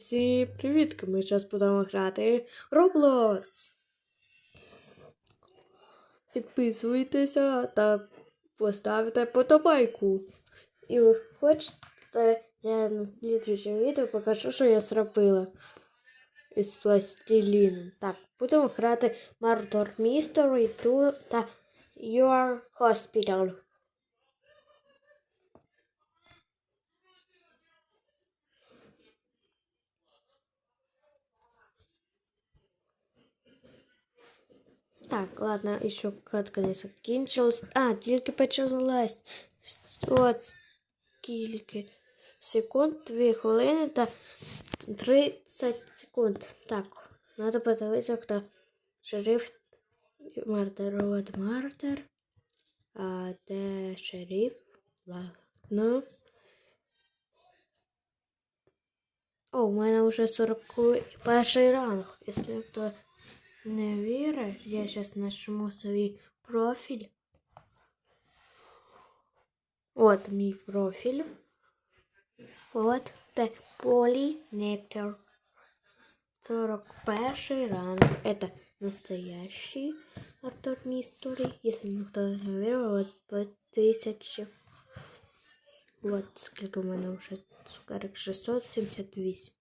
Всім привіт! Ми зараз будемо грати Roblox. Підписуйтеся та поставте подобайку. І ви хочете, я на слідчому відео покажу, що я зробила із пластиліну. Так, будемо грати Murder Mystery 2 та Your Hospital. Так, ладно, еще катка не закінчилась. А, тільки почалась. От скільки секунд, 2 хвилини та 30 секунд. Так, надо подивитися, хто шериф Мартер. От Мартер. А де шериф? Ладно. О, у мене вже 41 ранг. Якщо хто не вірить, я зараз нажму свій профіль. От мій профіль. От це Полі Нектор. 41 ранг. Это настоящий Артур Мистури. Если никто не верил, вот по тысяче. Вот скільки в мене вже цукерок 678.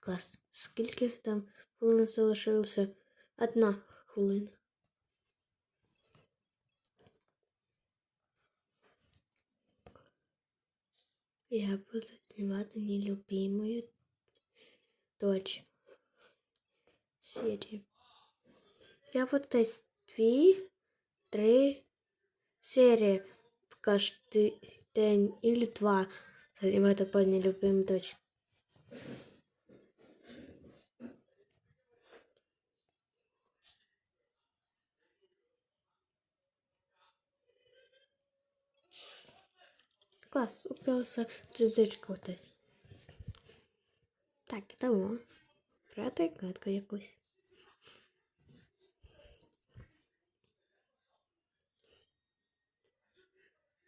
Клас. Скільки там хвилин залишилося? Одна хвилина. Я буду знімати нелюбимую дочь серії. Я буду дві, три серії в кожний день или два знімати по нелюбимой дочь. Клас, упився дзюдзичку десь. Так, ідемо. Брати гадку якусь.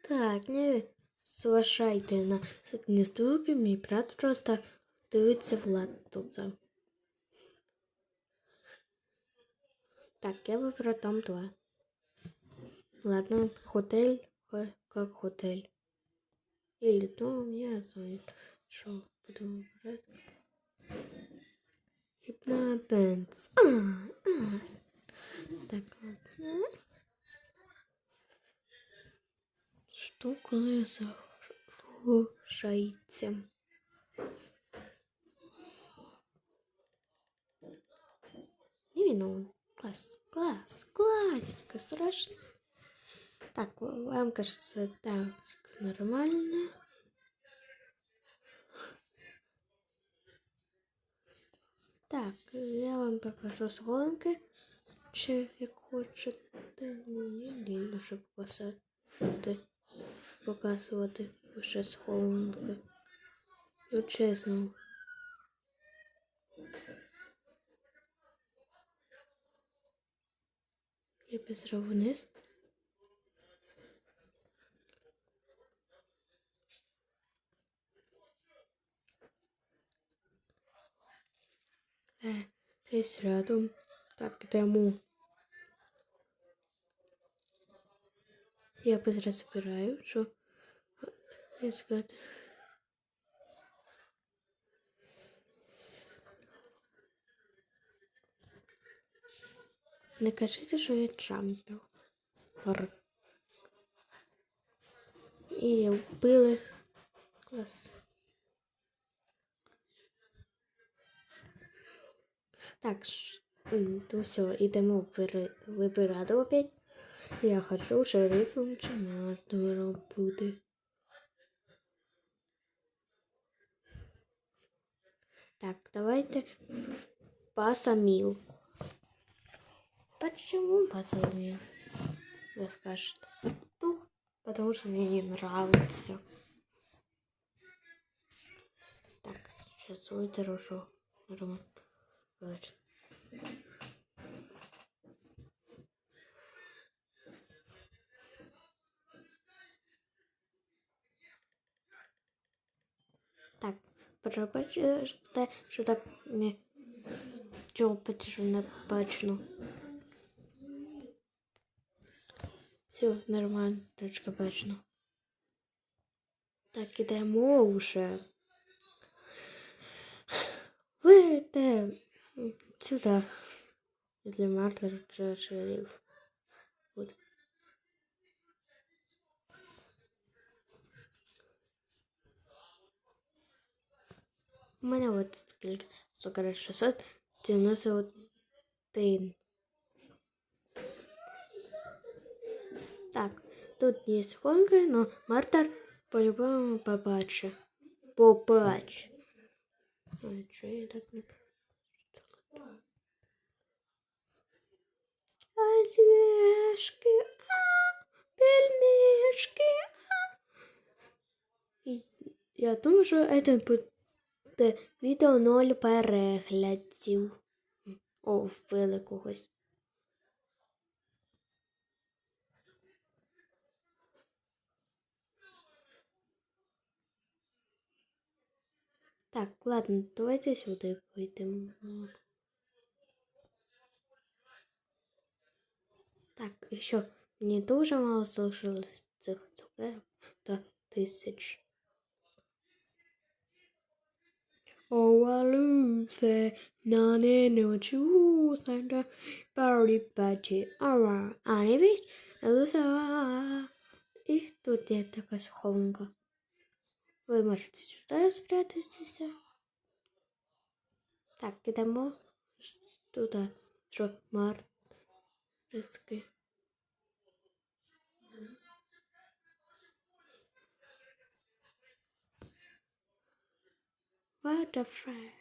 Так, не зважайте на сидні стулки, мій брат просто дивиться влад тут. Так, я выберу там два. Ладно, хотель, как хотель. Или дом, я знаю, что буду выбирать. Гипноденс. А, а. Так, ладно. Что коли зарушається? Ну, класс, класс, классика, страшно. Так, вам кажется, так, нормально. Так, я вам покажу схованки. Чи як хочете, мені лінно, щоб показати, показувати лише схованки. Ну, чесно. Я безрав вниз. Е, десь рядом. Так, йдемо. Я быстро збираю, що я сказати. Не кажіть, що я джампер. І вбили. Клас. Так, ну все, вибира- вибирати опять. Я хочу шерифом чи мардором бути. Так, давайте пасамил. Почему пасамил? Вы скажете. Ну, потому что мне не нравится. Так, сейчас вытеру, что Рома. Так, пробачте, що так не чопить, що не бачно. Все, нормально, точка бачно. Так, ідемо вже. Вийдете сюди. Для мартера чи шериф. От. У мене от скільки цукор 691. Так, тут є схонки, но Мартер по-любому побачить. Побач. Ой, що я так не Озвешки, а, пельмешки, а. І Я думаю, що це буде відео 0 переглядів. О, вбили когось. Так, ладно, давайте сюди пойдемо. Так, і що, мені дуже мало залишилось цих цукерок до тисяч. Oh, I lose. None in no choose and the party party. Ара, а не віч, луса. І тут є така схованка. Ви можете сюди спрятатися. Так, ідемо туди, що Марцьки. What the fuck?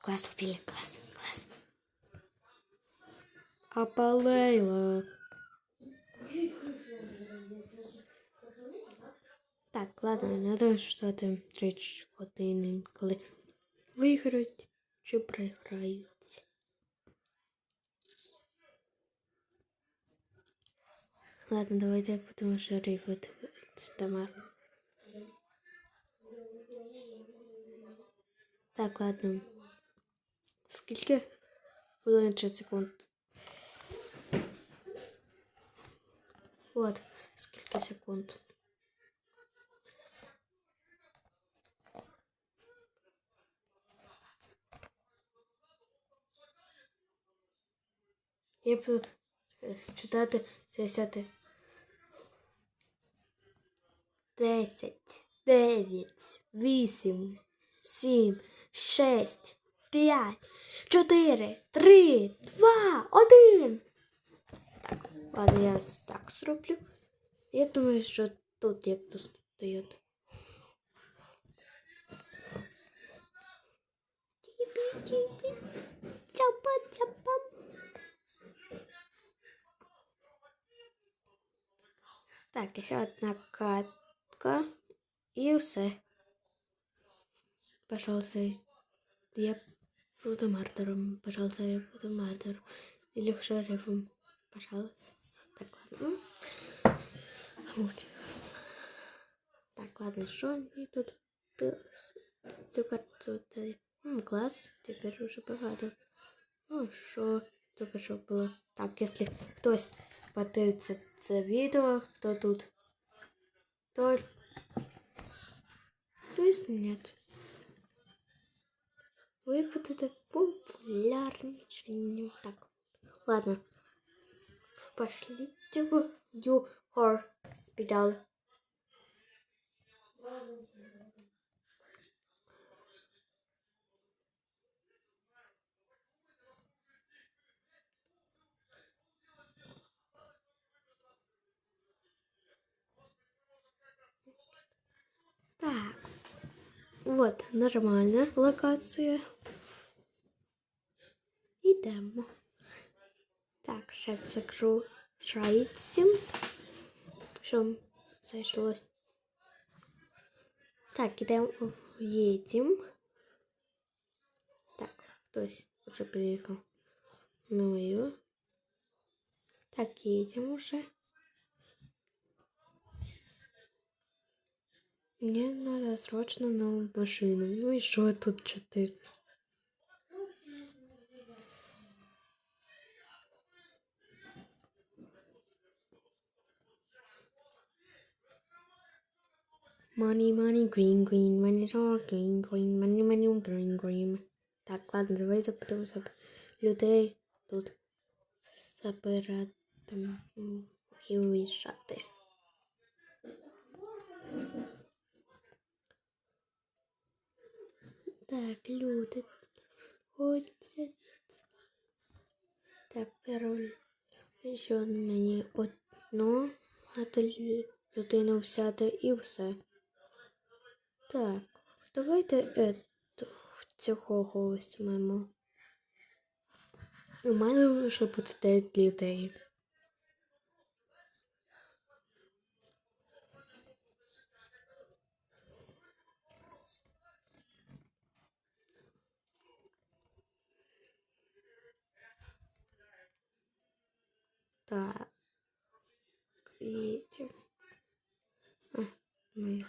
Класс убили, класс, класс. Апалейла. Так, ладно, не треба читати 3 години, коли виграють чи програють. Ладно, давайте будемо шерифити Тамар. Так, ладно. Скільки? Хвилин 30 секунд. Вот, скільки секунд. Я буду читати десяти. Десять, дев'ять, вісім, сім, шесть, п'ять, чотири, три, два, один. Так, ладно, я так зроблю. Я думаю, що тут я просто стоять. Цяпа-цяпа. ще одна катка. І все. Пожалуйста, я буду мартером. Пожалуйста, я буду мартером. Или шерифом. Пожалуйста. Так, ладно. Вот. Так, ладно, что они тут цукор тут. М, класс, теперь уже багато. Ну, що тільки що було. Так, якщо хтось подивиться це відео, хто тут, то Плюс нет. Ви будете популярничені. Так, ладно. Пошлите в New Hospital. Так. Вот, нормальна локація. Ідемо. Так, зараз закручається. Що зайшлось? Так, ідемо їдемо. Так, хтось вже приїхав. Ну і Так, едем уже. Мне надо срочно новую машину. Ну и что тут четыре? Money, money, green, green, money, all green, green, money, money, green, green. Так, ладно, давай запитаємо себе людей тут забирати м, і уїжджати. Так, люди ходять. Так, пароль. Ще мені одну, а то лю- людину взяти і все. Так, давайте ету, цього візьмемо. У мене вже буде 9 людей. Так. Едем. А, мы.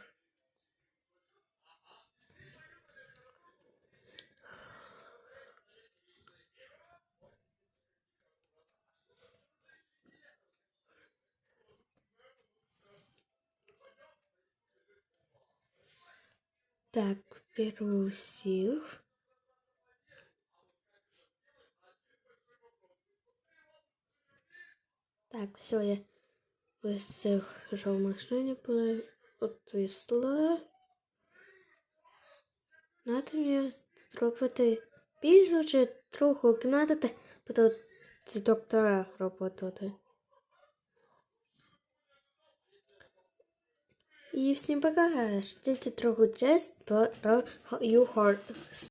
Так, беру всіх. Так, все, я ось цих в машині отвісла. Надо мені зробити більше чи трохи кімнати, бо ці доктора роботати. І всім пока. Ждите трохи честь, про you heart